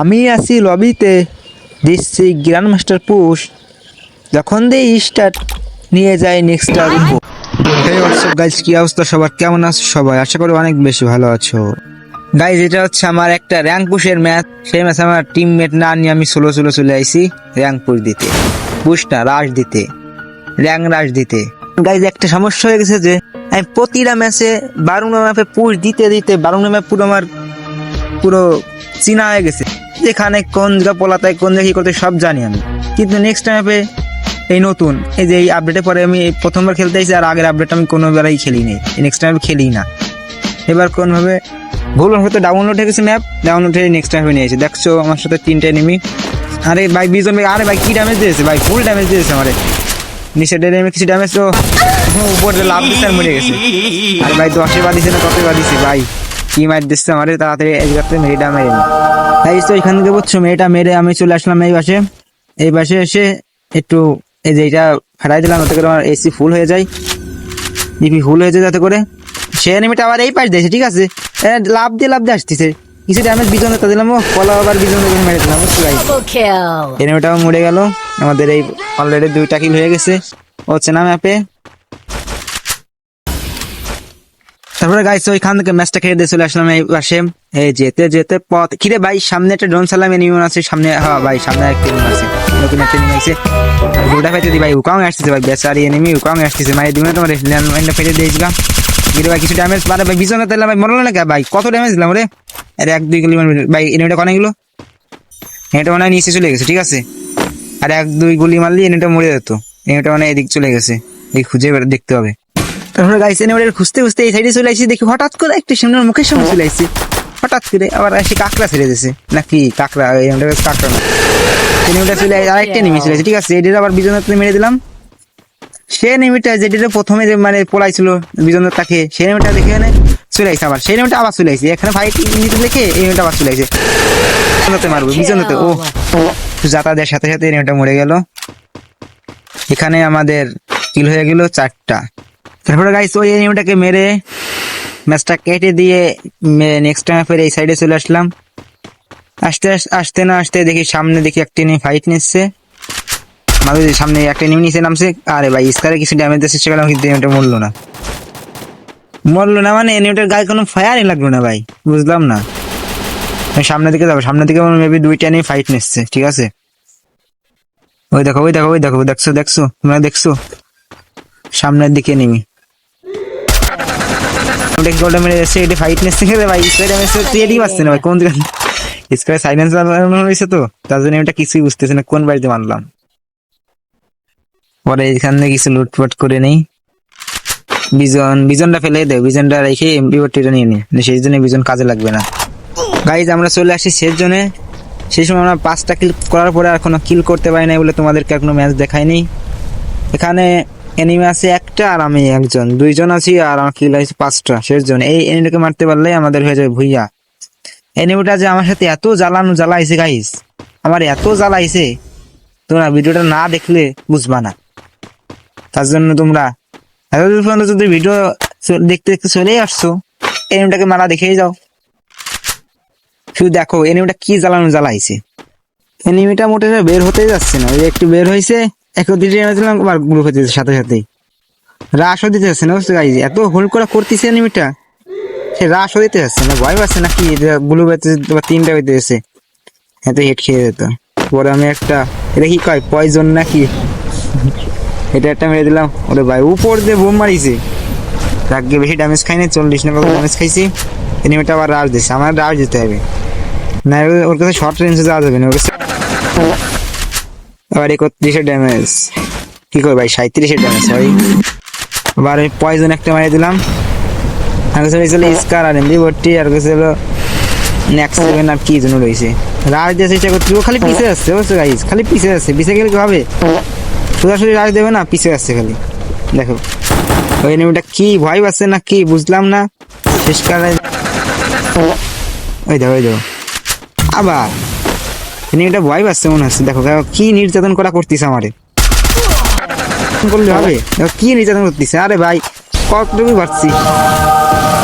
আমি আছি লবিতে, দিচ্ছি গ্র্যান্ড মাস্টার পুশ যখন দেই স্টার্ট নিয়ে যাই নেক্সট হোয়াটসঅ্যাপ গাইজ কি অবস্থা? সবার কেমন আছো সবাই? আশা করি অনেক বেশি ভালো আছো। গাইজ এটা হচ্ছে আমার একটা র্যাঙ্ক পুশের ম্যাচ সেই ম্যাচ আমার টিমমেট না নিয়ে আমি ষোলো ষোলো চলে আইছি র্যাঙ্ক পুশ দিতে। পুশ না রাশ দিতে। র্যাঙ্ক রাশ দিতে। গাইজ একটা সমস্যা হয়ে গেছে যে, আমি প্রতিটা ম্যাচে বারো ম্যাপে পুশ দিতে দিতে বারো ম্যাপ পুরো আমার পুরো চিনা হয়ে গেছে। যেখানে কোন জায়গা পলাতায়, কোন জায়গায় কি করতে সব জানি আমি। কিন্তু নেক্সট টাইমে এই নতুন, এই যে এই আপডেটে পরে আমি প্রথমবার খেলতে এসেছি, আর আগের আপডেট আমি কোনো কোনোবারই খেলি নেই। নেক্সট টাইম খেলি না। এবার কোনভাবে ভুল হয়তো ডাউনলোড হয়ে গেছে ম্যাপ ডাউনলোড হয়ে নেক্সট টাইমে নিয়েছি দেখছ আমার সাথে তিনটে এনিমি আরে ভাই বিজন ভাই আরে ভাই, কী ড্যামেজ দিয়েছে? ভাই ফুল ড্যামেজ দিয়েছে আমারে। নিচে ডেমে কিছু ড্যামেজ তো উপরে লাভ দিচ্ছে আর মরে গেছে। আরে ভাই দশে বাদিছে না কত বাদিছে ভাই। কি মার দিচ্ছে আমারে তাড়াতাড়ি এই জায়গাতে মেয়েটা মেরে নি। তাই তো এখান থেকে বুঝছ মেয়েটা মেরে আমি চলে আসলাম এই পাশে। এই পাশে এসে একটু এই যে এটা ফাটাই দিলাম যাতে করে আমার এসি ফুল হয়ে যায়। ডিপি ফুল হয়ে যায় যাতে করে। সে এনিমিটা আবার এই পাশ দিয়েছে ঠিক আছে? লাভ দিয়ে লাভ দিয়ে আসতেছে। কিছু ড্যামেজ বিজন তা দিলাম ও কলা আবার বিজন মেরে দিলাম এনিমিটাও মরে গেল। আমাদের এই অলরেডি দুইটা কিল হয়ে গেছে। ও হচ্ছে না ম্যাপে তারপরে গাইস ওইখান থেকে ম্যাচটা খেলে দিয়ে চলে আসলাম এই পাশে। এই যেতে যেতে পথ। কিরে ভাই, সামনে একটা ড্রোন সালাম এনিমি আছে, সামনে হ্যাঁ ভাই, সামনে একটা এনিমি আছে। নতুন একটা এনিমি আছে গোটা ফেটে দি ভাই উকাং আসতেছে ভাই, বেচারি এনিমি উকাং আসতেছে। মাই দিবে তোমার ল্যান্ড মাইন্ডটা ফেটে দিয়েছি গা কিরে ভাই, কিছু ড্যামেজ পারে ভাই বিছনে তেলে ভাই, মরলো না ভাই, কত ড্যামেজ দিলাম রে? আরে এক, দুই গুলি মারবে। ভাই এনিমিটা কনে গেলো? এটা মনে হয় নিচে চলে গেছে, ঠিক আছে? আর এক, দুই গুলি মারলি এনেটা মরে যেত। এনেটা মানে এদিক চলে গেছে। এই খুঁজে দেখতে হবে। তারপরে গাইছে এনে খুঁজতে খুঁজতে এই সাইডে চলে আসছি দেখি হঠাৎ করে একটা সামনে মুখের সামনে চলে আসছে হঠাৎ করে আবার এসে কাঁকড়া ছেড়ে দিয়েছে নাকি কাঁকড়া কাঁকড়া না। এনিমিটা চলে আসে, আরেকটা নেমে চলে ঠিক আছে এটির আবার বিজনাতে মেরে দিলাম। সে নেমিটা যেটিতে প্রথমে মানে পড়াইছিল বিজনের তাকে সেই নেমিটা দেখে এনে চলে আসছে আবার। সেই নেমিটা আবার চলে আসছে এখানে ফাইট নিতে দেখে এই নেমিটা আবার চলে আসছে বিজনতে মারবো বিজনতে ও যাতায়াতের সাথে সাথে নেমিটা মরে গেল। এখানে আমাদের কিল হয়ে গেল চারটা। তারপরে গাইস ওই এনিমিটাকে মেরে ম্যাচটা কেটে দিয়ে নেক্সট টাইম ফের এই সাইডে চলে আসলাম আসতে আস- আসতে না আসতে দেখি সামনে দেখি একটা এনিমি ফাইট নিচ্ছে মাঝে সামনে একটা এনিমি নিচে নামছে আরে ভাই স্কারে কিছু ড্যামেজ দিচ্ছে সেখানে কিন্তু এনিমিটা মরলো না মরলো না মানে এনিমিটার গায়ে কোনো ফায়ারই লাগল না ভাই বুঝলাম না সামনের দিকে যাব সামনের দিকে মেবি দুইটা নিয়ে ফাইট নিচ্ছে ঠিক আছে ওই দেখো ওই দেখো ওই দেখো দেখছ দেখছ তোমরা দেখছ সামনের দিকে নেমি কোন বাড়িতে কিছু লুটপাট করে নেই। বিজন বিজনটা ফেলে বিজনটা রেখে নিয়ে নি সেই জন্য বিজন কাজে লাগবে না। গাইজ আমরা চলে আসি শেষ জোনে। সেই সময় আমরা পাঁচটা কিল করার পরে আর কোনো কিল করতে পারি নাই বলে তোমাদেরকে এখনও ম্যাচ দেখাইনি এখানে এনিমি আছে একটা আর আমি একজন। দুইজন আছি আর আমার কিল আছে পাঁচটা। শেষ জন এই এনিমিটাকে মারতে পারলে আমাদের হয়ে যাবে ভুইয়া। এনিমিটা যে আমার সাথে এত জ্বালানো জ্বালাইছে গাইস আমার এত জ্বালাইছে, তোমরা ভিডিওটা না দেখলে বুঝবা না। তার জন্য তোমরা এতদূর পর্যন্ত যদি ভিডিও দেখতে দেখতে চলেই আসছো এনিমিটাকে মারা দেখেই যাও। শুধু দেখো এনিমিটা কি জ্বালানো জ্বালাইছে। এনিমিটা মোটে বের হতেই যাচ্ছে না। ওই একটু বের হয়েছে একত্রিশে এনেছিলাম, আবার গ্রুপ হতে সাথে সাথেই। রাশও দিতে যাচ্ছে না, বুঝতে গাইজ এত হোল্ড করা করতেছে এনিমিটা সে রাশও দিতে যাচ্ছে না, ভয় পাচ্ছে নাকি ব্লু বেতে বা তিনটা বেতে এসে এত হেড খেয়ে যেত। পরে আমি একটা, এটা কি কয় পয়জন নাকি? এটা একটা মেরে দিলাম। ওরে ভাই, উপর দিয়ে বোম মারিছে। রাগে বেশি ড্যামেজ খাইনি চল্লিশ না কত ড্যামেজ খাইছি। এনিমিটা আবার রাশ দিচ্ছে আমার রাশ দিতে হবে। না, ওর কাছে শর্ট রেঞ্জে যাওয়া যাবে না, ওর কাছে আবার একত্রিশের ড্যামেজ কি করে ভাই সাঁত্রিশের ড্যামেজ ভাই আবার ওই পয়জন একটা মারিয়ে দিলাম। স্কার আর ভর্তি, আর নেক্সট সেভেন আর কি জন্য রয়েছে। রাজ দিয়ে চেষ্টা করতে ও খালি পিছিয়ে আসছে, বুঝছ গাইজ খালি পিছিয়ে আসছে পিছিয়ে গেলে কি হবে? সোজাসুজি রাজ দেবে না পিছিয়ে আসছে খালি। দেখো। ওই এনিমিটা কি ভয় পাচ্ছে না কি বুঝলাম না। শেষ কালে ওই দেখো ওই দেখো। আবার। এনিমিটা ভয় পাচ্ছে মনে হচ্ছে। দেখো কি নির্যাতন করা করতেছে আমারে। করলে হবে? কি নির্যাতন করতেছে? আরে ভাই, কতটুকু পারছি?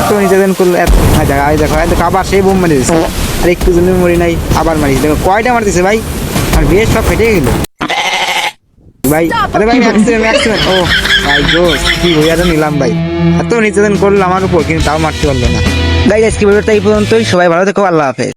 তো নির্যাতন করলে এত দেখো, আয় দেখো আবার সেই বোম মেরে দিচ্ছে আর একটু জন্য মরি নাই, আবার মারিস। দেখো, কয়টা মারতেছে ভাই? আর বেশ সব ফেটে গেল। ভাই, আরে ভাই ম্যাক্সিমাম ম্যাক্সিমাম ও, ভাই গো, কি হইয়া তো নিলাম ভাই। এত নির্যাতন করল আমার উপর, কিন্তু তাও মারতে পারল না। গাইজ আজকে ভিডিওটা এই পর্যন্তই। সবাই ভালো থেকো, আল্লাহ হাফেজ।